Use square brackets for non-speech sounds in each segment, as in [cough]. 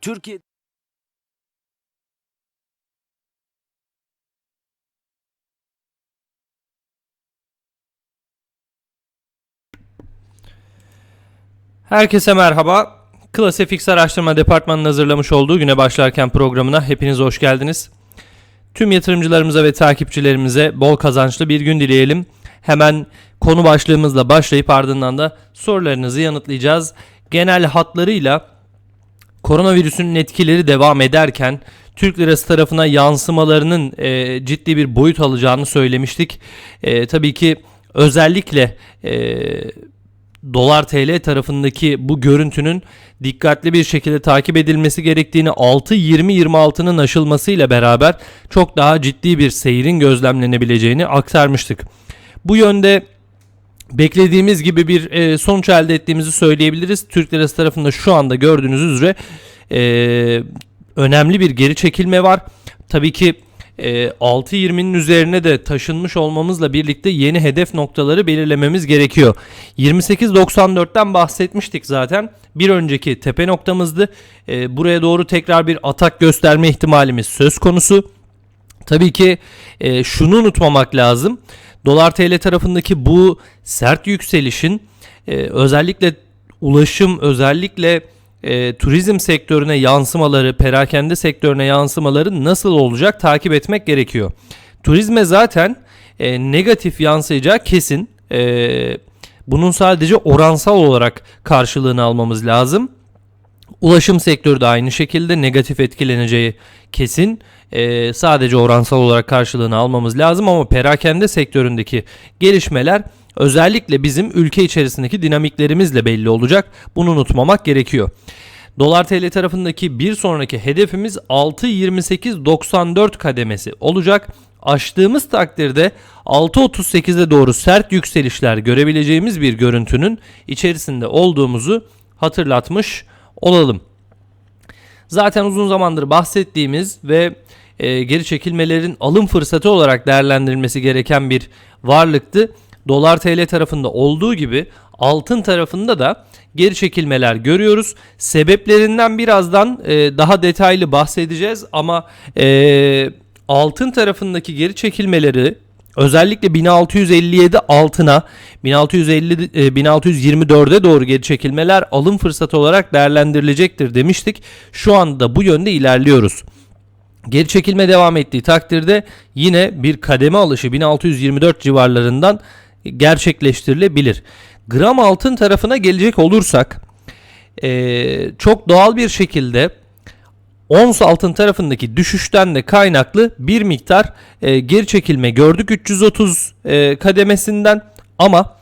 Türkiye Herkese merhaba. ClassFX Araştırma Departmanı'nın hazırlamış olduğu güne başlarken programına hepiniz hoş geldiniz. Tüm yatırımcılarımıza ve takipçilerimize bol kazançlı bir gün dileyelim. Hemen konu başlığımızla başlayıp ardından da sorularınızı yanıtlayacağız. Genel hatlarıyla koronavirüsün etkileri devam ederken Türk lirası tarafına yansımalarının e, ciddi bir boyut alacağını söylemiştik. E, tabii ki özellikle e, dolar TL tarafındaki bu görüntünün dikkatli bir şekilde takip edilmesi gerektiğini 6.20-26'nın aşılmasıyla beraber çok daha ciddi bir seyrin gözlemlenebileceğini aktarmıştık. Bu yönde beklediğimiz gibi bir e, sonuç elde ettiğimizi söyleyebiliriz. Türk lirası tarafında şu anda gördüğünüz üzere e, önemli bir geri çekilme var. Tabii ki e, 6.20'nin üzerine de taşınmış olmamızla birlikte yeni hedef noktaları belirlememiz gerekiyor. 28.94'ten bahsetmiştik zaten. Bir önceki tepe noktamızdı. E, buraya doğru tekrar bir atak gösterme ihtimalimiz söz konusu. Tabii ki e, şunu unutmamak lazım. Dolar TL tarafındaki bu sert yükselişin e, özellikle ulaşım özellikle e, turizm sektörüne yansımaları, perakende sektörüne yansımaları nasıl olacak takip etmek gerekiyor. Turizme zaten e, negatif yansıyacağı kesin. E, bunun sadece oransal olarak karşılığını almamız lazım. Ulaşım sektörü de aynı şekilde negatif etkileneceği kesin. Ee, sadece oransal olarak karşılığını almamız lazım ama perakende sektöründeki gelişmeler özellikle bizim ülke içerisindeki dinamiklerimizle belli olacak. Bunu unutmamak gerekiyor. Dolar TL tarafındaki bir sonraki hedefimiz 6.28.94 kademesi olacak. Aştığımız takdirde 6.38'e doğru sert yükselişler görebileceğimiz bir görüntünün içerisinde olduğumuzu hatırlatmış olalım. Zaten uzun zamandır bahsettiğimiz ve e, geri çekilmelerin alım fırsatı olarak değerlendirilmesi gereken bir varlıktı. Dolar TL tarafında olduğu gibi altın tarafında da geri çekilmeler görüyoruz. Sebeplerinden birazdan e, daha detaylı bahsedeceğiz ama e, altın tarafındaki geri çekilmeleri özellikle 1657 altına 1650 e, 1624'e doğru geri çekilmeler alım fırsatı olarak değerlendirilecektir demiştik. Şu anda bu yönde ilerliyoruz. Geri çekilme devam ettiği takdirde yine bir kademe alışı 1624 civarlarından gerçekleştirilebilir. Gram altın tarafına gelecek olursak eee, çok doğal bir şekilde ons altın tarafındaki düşüşten de kaynaklı bir miktar e, geri çekilme gördük 330 e, kademesinden ama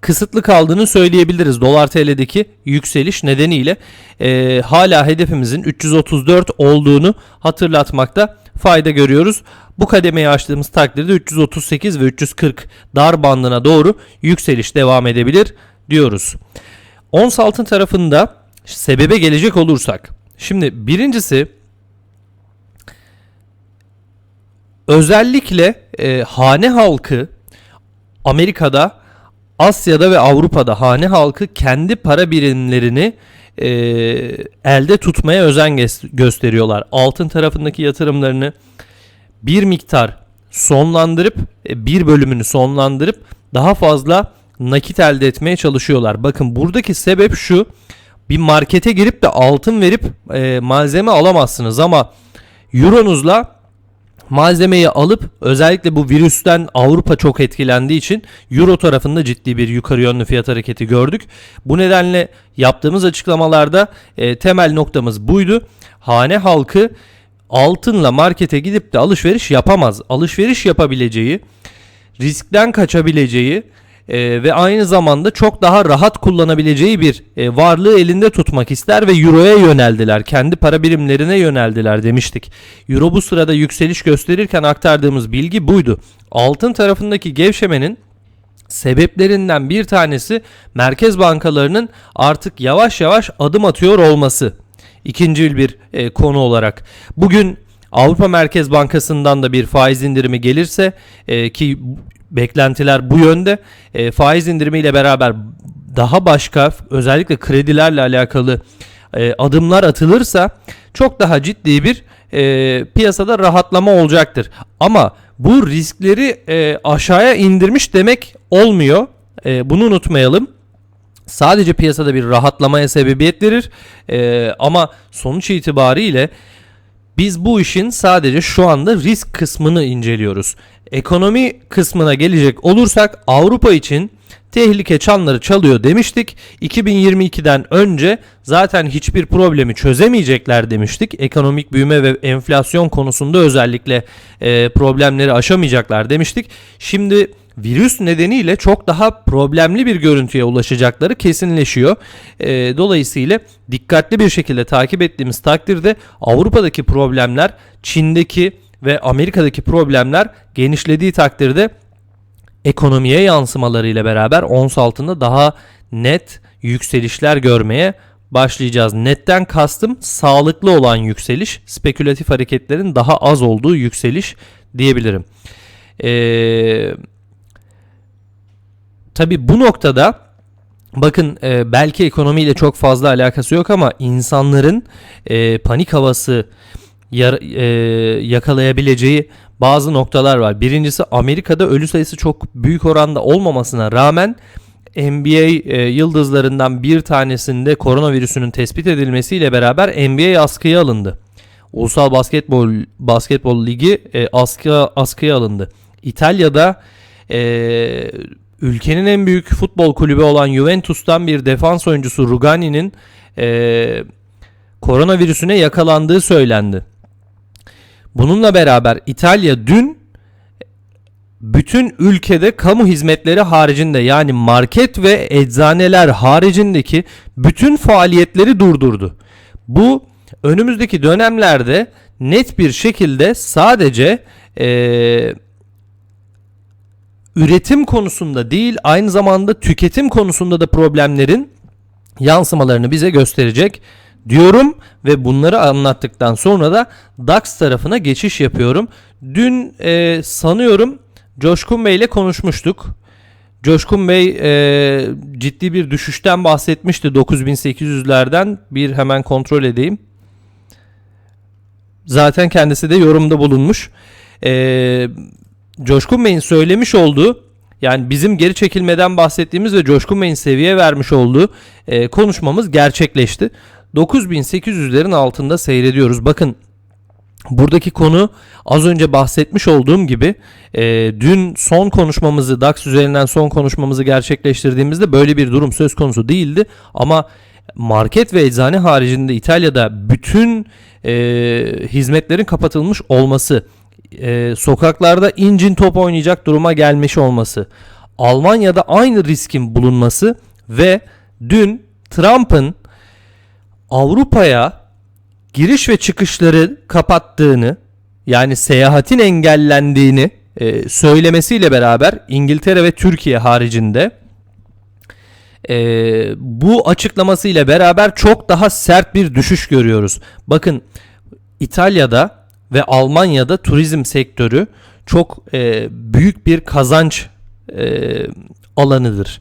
kısıtlı kaldığını söyleyebiliriz dolar TL'deki yükseliş nedeniyle e, hala hedefimizin 334 olduğunu hatırlatmakta fayda görüyoruz. Bu kademeyi açtığımız takdirde 338 ve 340 dar bandına doğru yükseliş devam edebilir diyoruz. Ons altın tarafında sebebe gelecek olursak Şimdi birincisi özellikle e, hane halkı Amerika'da, Asya'da ve Avrupa'da hane halkı kendi para birimlerini e, elde tutmaya özen gösteriyorlar. Altın tarafındaki yatırımlarını bir miktar sonlandırıp e, bir bölümünü sonlandırıp daha fazla nakit elde etmeye çalışıyorlar. Bakın buradaki sebep şu. bir markete girip de altın verip e, malzeme alamazsınız ama euronuzla malzemeyi alıp özellikle bu virüsten Avrupa çok etkilendiği için Euro tarafında ciddi bir yukarı yönlü fiyat hareketi gördük. Bu nedenle yaptığımız açıklamalarda e, temel noktamız buydu. Hane halkı altınla markete gidip de alışveriş yapamaz. Alışveriş yapabileceği, riskten kaçabileceği e, ve aynı zamanda çok daha rahat kullanabileceği bir e, varlığı elinde tutmak ister ve Euro'ya yöneldiler. Kendi para birimlerine yöneldiler demiştik. Euro bu sırada yükseliş gösterirken aktardığımız bilgi buydu. Altın tarafındaki gevşemenin sebeplerinden bir tanesi merkez bankalarının artık yavaş yavaş adım atıyor olması. İkinci bir e, konu olarak. Bugün Avrupa Merkez Bankası'ndan da bir faiz indirimi gelirse e, ki beklentiler bu yönde e, faiz indirimiyle beraber daha başka özellikle kredilerle alakalı e, adımlar atılırsa çok daha ciddi bir e, piyasada rahatlama olacaktır. Ama bu riskleri e, aşağıya indirmiş demek olmuyor. E, bunu unutmayalım. Sadece piyasada bir rahatlamaya sebebiyet verir. E, ama sonuç itibariyle biz bu işin sadece şu anda risk kısmını inceliyoruz. Ekonomi kısmına gelecek olursak Avrupa için tehlike çanları çalıyor demiştik. 2022'den önce zaten hiçbir problemi çözemeyecekler demiştik. Ekonomik büyüme ve enflasyon konusunda özellikle e, problemleri aşamayacaklar demiştik. Şimdi virüs nedeniyle çok daha problemli bir görüntüye ulaşacakları kesinleşiyor. E, dolayısıyla dikkatli bir şekilde takip ettiğimiz takdirde Avrupa'daki problemler, Çin'deki ve Amerika'daki problemler genişlediği takdirde ekonomiye yansımalarıyla beraber ons altında daha net yükselişler görmeye başlayacağız. Netten kastım sağlıklı olan yükseliş, spekülatif hareketlerin daha az olduğu yükseliş diyebilirim. Eee Tabi bu noktada bakın e, belki ekonomiyle çok fazla alakası yok ama insanların e, panik havası yar, e, yakalayabileceği bazı noktalar var. Birincisi Amerika'da ölü sayısı çok büyük oranda olmamasına rağmen NBA e, yıldızlarından bir tanesinde koronavirüsünün tespit edilmesiyle beraber NBA askıya alındı. Ulusal Basketbol Basketbol Ligi e, askı, askıya alındı. İtalya'da e, ülkenin en büyük futbol kulübü olan Juventus'tan bir defans oyuncusu Rugani'nin e, koronavirüsüne yakalandığı söylendi. Bununla beraber İtalya dün bütün ülkede kamu hizmetleri haricinde yani market ve eczaneler haricindeki bütün faaliyetleri durdurdu. Bu önümüzdeki dönemlerde net bir şekilde sadece eee üretim konusunda değil aynı zamanda tüketim konusunda da problemlerin yansımalarını bize gösterecek diyorum ve bunları anlattıktan sonra da DAX tarafına geçiş yapıyorum. Dün e, sanıyorum Coşkun Bey ile konuşmuştuk. Coşkun Bey e, ciddi bir düşüşten bahsetmişti 9800'lerden. Bir hemen kontrol edeyim. Zaten kendisi de yorumda bulunmuş. Eee Coşkun Bey'in söylemiş olduğu yani bizim geri çekilmeden bahsettiğimiz ve Coşkun Bey'in seviye vermiş olduğu e, konuşmamız gerçekleşti. 9800'lerin altında seyrediyoruz. Bakın buradaki konu az önce bahsetmiş olduğum gibi e, dün son konuşmamızı DAX üzerinden son konuşmamızı gerçekleştirdiğimizde böyle bir durum söz konusu değildi. Ama market ve eczane haricinde İtalya'da bütün e, hizmetlerin kapatılmış olması e, sokaklarda incin top oynayacak duruma gelmiş olması, Almanya'da aynı riskin bulunması ve dün Trump'ın Avrupa'ya giriş ve çıkışları kapattığını yani seyahatin engellendiğini e, söylemesiyle beraber İngiltere ve Türkiye haricinde e, bu açıklamasıyla beraber çok daha sert bir düşüş görüyoruz. Bakın İtalya'da ve Almanya'da turizm sektörü çok e, büyük bir kazanç e, alanıdır.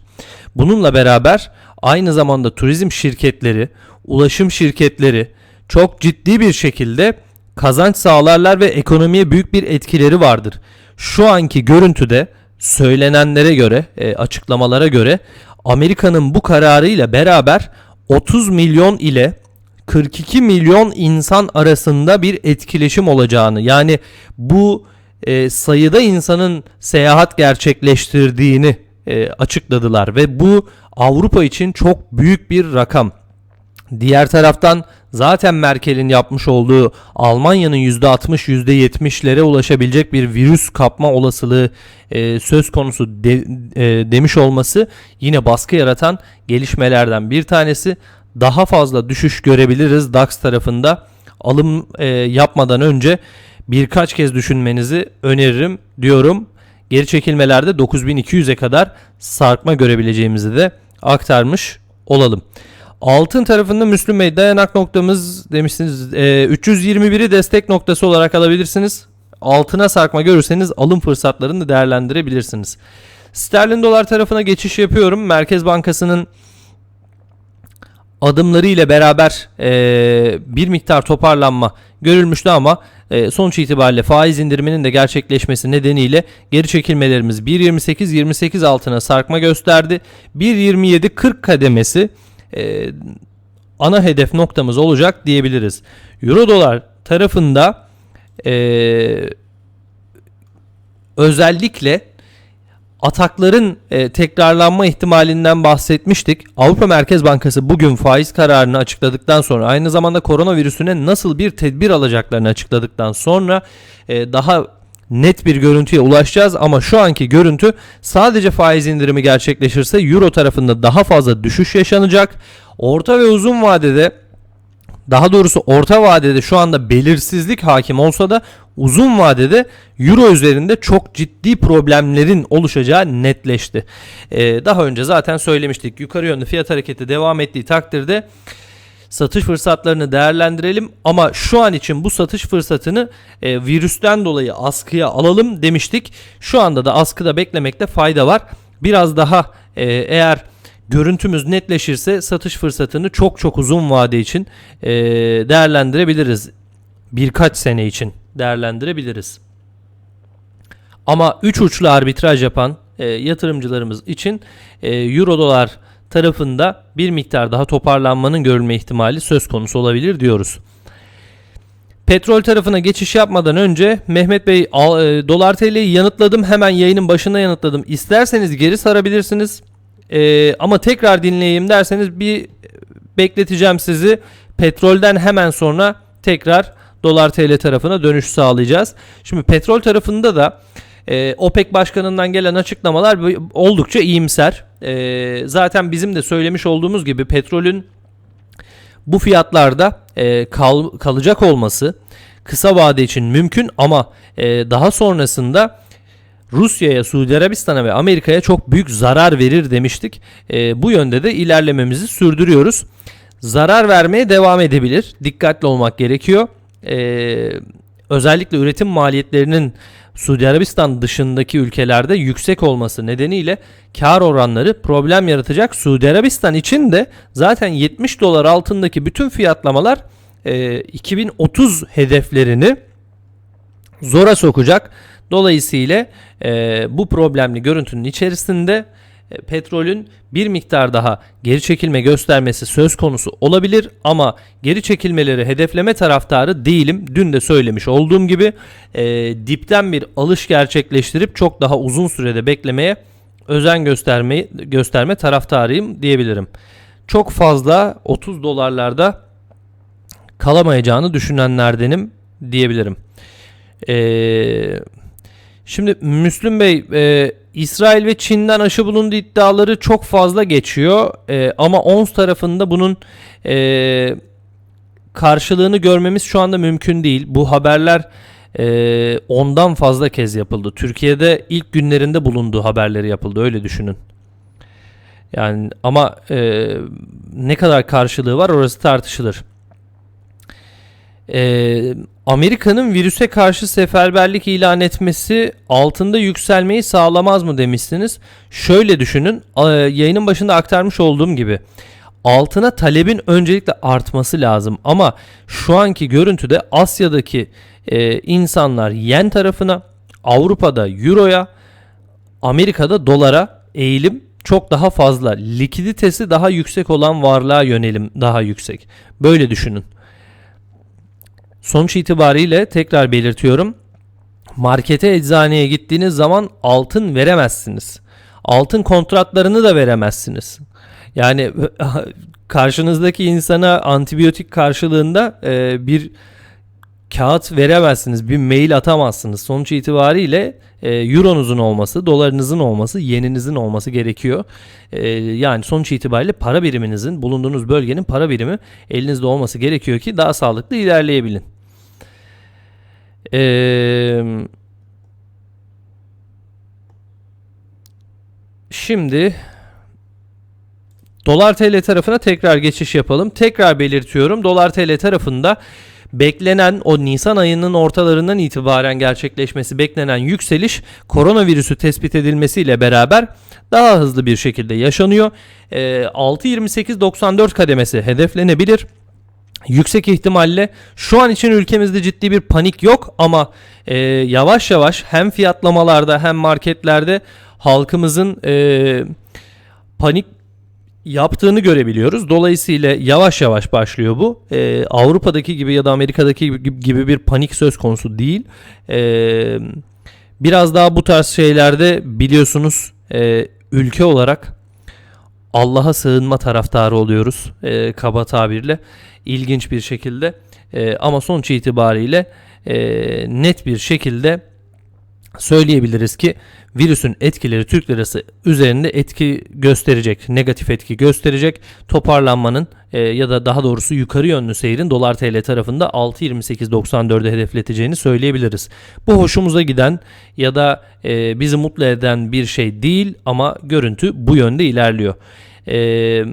Bununla beraber aynı zamanda turizm şirketleri, ulaşım şirketleri çok ciddi bir şekilde kazanç sağlarlar ve ekonomiye büyük bir etkileri vardır. Şu anki görüntüde söylenenlere göre, e, açıklamalara göre Amerika'nın bu kararıyla beraber 30 milyon ile 42 milyon insan arasında bir etkileşim olacağını yani bu e, sayıda insanın seyahat gerçekleştirdiğini e, açıkladılar ve bu Avrupa için çok büyük bir rakam. Diğer taraftan zaten Merkel'in yapmış olduğu Almanya'nın %60 %70'lere ulaşabilecek bir virüs kapma olasılığı e, söz konusu de- e, demiş olması yine baskı yaratan gelişmelerden bir tanesi. Daha fazla düşüş görebiliriz DAX tarafında. Alım e, yapmadan önce birkaç kez düşünmenizi öneririm diyorum. Geri çekilmelerde 9200'e kadar sarkma görebileceğimizi de aktarmış olalım. Altın tarafında Müslüm Bey dayanak noktamız demişsiniz. E, 321'i destek noktası olarak alabilirsiniz. Altına sarkma görürseniz alım fırsatlarını değerlendirebilirsiniz. Sterlin dolar tarafına geçiş yapıyorum. Merkez Bankası'nın adımları ile beraber e, bir miktar toparlanma görülmüştü ama e, sonuç itibariyle faiz indiriminin de gerçekleşmesi nedeniyle geri çekilmelerimiz 1.28-28 altına sarkma gösterdi. 1.27-40 kademesi e, ana hedef noktamız olacak diyebiliriz. Euro dolar tarafında e, özellikle atakların e, tekrarlanma ihtimalinden bahsetmiştik. Avrupa Merkez Bankası bugün faiz kararını açıkladıktan sonra aynı zamanda koronavirüsüne nasıl bir tedbir alacaklarını açıkladıktan sonra e, daha net bir görüntüye ulaşacağız ama şu anki görüntü sadece faiz indirimi gerçekleşirse euro tarafında daha fazla düşüş yaşanacak. Orta ve uzun vadede daha doğrusu orta vadede şu anda belirsizlik hakim olsa da uzun vadede euro üzerinde çok ciddi problemlerin oluşacağı netleşti. Ee, daha önce zaten söylemiştik yukarı yönlü fiyat hareketi devam ettiği takdirde satış fırsatlarını değerlendirelim ama şu an için bu satış fırsatını e, virüsten dolayı askıya alalım demiştik. Şu anda da askıda beklemekte fayda var. Biraz daha e, eğer görüntümüz netleşirse satış fırsatını çok çok uzun vade için e, değerlendirebiliriz. Birkaç sene için değerlendirebiliriz. Ama 3 uçlu arbitraj yapan e, yatırımcılarımız için e, euro dolar tarafında bir miktar daha toparlanmanın görülme ihtimali söz konusu olabilir diyoruz. Petrol tarafına geçiş yapmadan önce Mehmet Bey e, dolar TL'yi yanıtladım hemen yayının başında yanıtladım. İsterseniz geri sarabilirsiniz. E, ama tekrar dinleyeyim derseniz bir bekleteceğim sizi. Petrolden hemen sonra tekrar dolar TL tarafına dönüş sağlayacağız. Şimdi petrol tarafında da e, OPEC başkanından gelen açıklamalar oldukça iyimser. E, zaten bizim de söylemiş olduğumuz gibi petrolün bu fiyatlarda e, kal, kalacak olması kısa vade için mümkün ama e, daha sonrasında Rusya'ya, Suudi Arabistan'a ve Amerika'ya çok büyük zarar verir demiştik. E, bu yönde de ilerlememizi sürdürüyoruz. Zarar vermeye devam edebilir. Dikkatli olmak gerekiyor. E, özellikle üretim maliyetlerinin Suudi Arabistan dışındaki ülkelerde yüksek olması nedeniyle kar oranları problem yaratacak. Suudi Arabistan için de zaten 70 dolar altındaki bütün fiyatlamalar e, 2030 hedeflerini zora sokacak. Dolayısıyla e, bu problemli görüntünün içerisinde petrolün bir miktar daha geri çekilme göstermesi söz konusu olabilir ama geri çekilmeleri hedefleme taraftarı değilim. Dün de söylemiş olduğum gibi e, dipten bir alış gerçekleştirip çok daha uzun sürede beklemeye özen göstermeyi gösterme taraftarıyım diyebilirim. Çok fazla 30 dolarlarda kalamayacağını düşünenlerdenim diyebilirim. Eee Şimdi Müslüm Bey, e, İsrail ve Çin'den aşı bulundu iddiaları çok fazla geçiyor. E, ama ONS tarafında bunun e, karşılığını görmemiz şu anda mümkün değil. Bu haberler e, ondan fazla kez yapıldı. Türkiye'de ilk günlerinde bulunduğu haberleri yapıldı. Öyle düşünün. Yani ama e, ne kadar karşılığı var orası tartışılır. Ee, Amerika'nın virüse karşı seferberlik ilan etmesi altında yükselmeyi sağlamaz mı demişsiniz. Şöyle düşünün yayının başında aktarmış olduğum gibi altına talebin öncelikle artması lazım ama şu anki görüntüde Asya'daki e, insanlar yen tarafına Avrupa'da euroya Amerika'da dolara eğilim çok daha fazla. Likiditesi daha yüksek olan varlığa yönelim daha yüksek. Böyle düşünün. Sonuç itibariyle tekrar belirtiyorum. Markete eczaneye gittiğiniz zaman altın veremezsiniz. Altın kontratlarını da veremezsiniz. Yani [laughs] karşınızdaki insana antibiyotik karşılığında e, bir kağıt veremezsiniz, bir mail atamazsınız. Sonuç itibariyle e, euronuzun olması, dolarınızın olması, yeninizin olması gerekiyor. E, yani sonuç itibariyle para biriminizin, bulunduğunuz bölgenin para birimi elinizde olması gerekiyor ki daha sağlıklı ilerleyebilin. Eee Şimdi Dolar TL tarafına tekrar geçiş yapalım. Tekrar belirtiyorum. Dolar TL tarafında beklenen o Nisan ayının ortalarından itibaren gerçekleşmesi beklenen yükseliş koronavirüsü tespit edilmesiyle beraber daha hızlı bir şekilde yaşanıyor. Ee, 6.28.94 kademesi hedeflenebilir. Yüksek ihtimalle şu an için ülkemizde ciddi bir panik yok ama e, yavaş yavaş hem fiyatlamalarda hem marketlerde halkımızın e, panik yaptığını görebiliyoruz. Dolayısıyla yavaş yavaş başlıyor bu. Ee, Avrupa'daki gibi ya da Amerika'daki gibi, bir panik söz konusu değil. Ee, biraz daha bu tarz şeylerde biliyorsunuz e, ülke olarak Allah'a sığınma taraftarı oluyoruz e, kaba tabirle. İlginç bir şekilde E, ama sonuç itibariyle e, net bir şekilde söyleyebiliriz ki virüsün etkileri Türk lirası üzerinde etki gösterecek, negatif etki gösterecek. Toparlanmanın e, ya da daha doğrusu yukarı yönlü seyrin dolar TL tarafında 6.28.94'e hedefleteceğini söyleyebiliriz. Bu hoşumuza giden ya da e, bizi mutlu eden bir şey değil ama görüntü bu yönde ilerliyor. Eee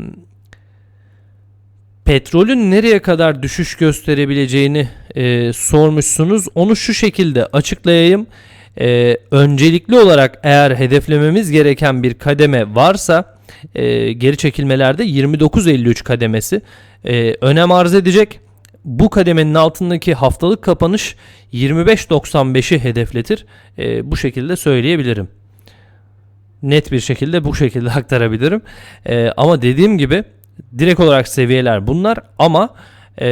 petrolün nereye kadar düşüş gösterebileceğini e, sormuşsunuz. Onu şu şekilde açıklayayım. E, öncelikli olarak eğer hedeflememiz gereken bir kademe varsa e, geri çekilmelerde 29.53 kademesi e, önem arz edecek. Bu kademenin altındaki haftalık kapanış 25.95'i hedefletir. E, bu şekilde söyleyebilirim. Net bir şekilde bu şekilde [laughs] aktarabilirim. E, ama dediğim gibi direkt olarak seviyeler bunlar ama e,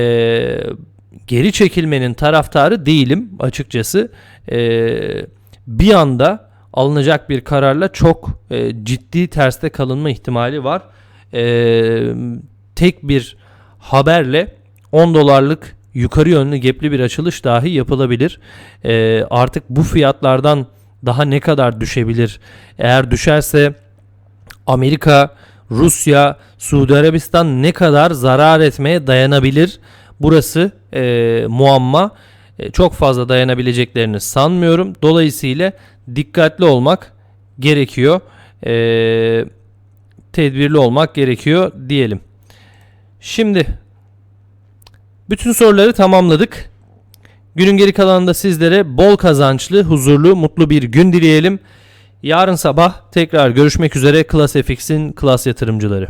geri çekilmenin taraftarı değilim açıkçası. E, bir anda alınacak bir kararla çok e, ciddi terste kalınma ihtimali var. E, tek bir haberle 10 dolarlık yukarı yönlü gepli bir açılış dahi yapılabilir. E, artık bu fiyatlardan daha ne kadar düşebilir? Eğer düşerse Amerika, Rusya, Suudi Arabistan ne kadar zarar etmeye dayanabilir? Burası e, muamma. E, çok fazla dayanabileceklerini sanmıyorum. Dolayısıyla dikkatli olmak gerekiyor. E, tedbirli olmak gerekiyor diyelim. Şimdi bütün soruları tamamladık. Günün geri kalanında sizlere bol kazançlı, huzurlu, mutlu bir gün dileyelim. Yarın sabah tekrar görüşmek üzere Klas FX'in Klas yatırımcıları.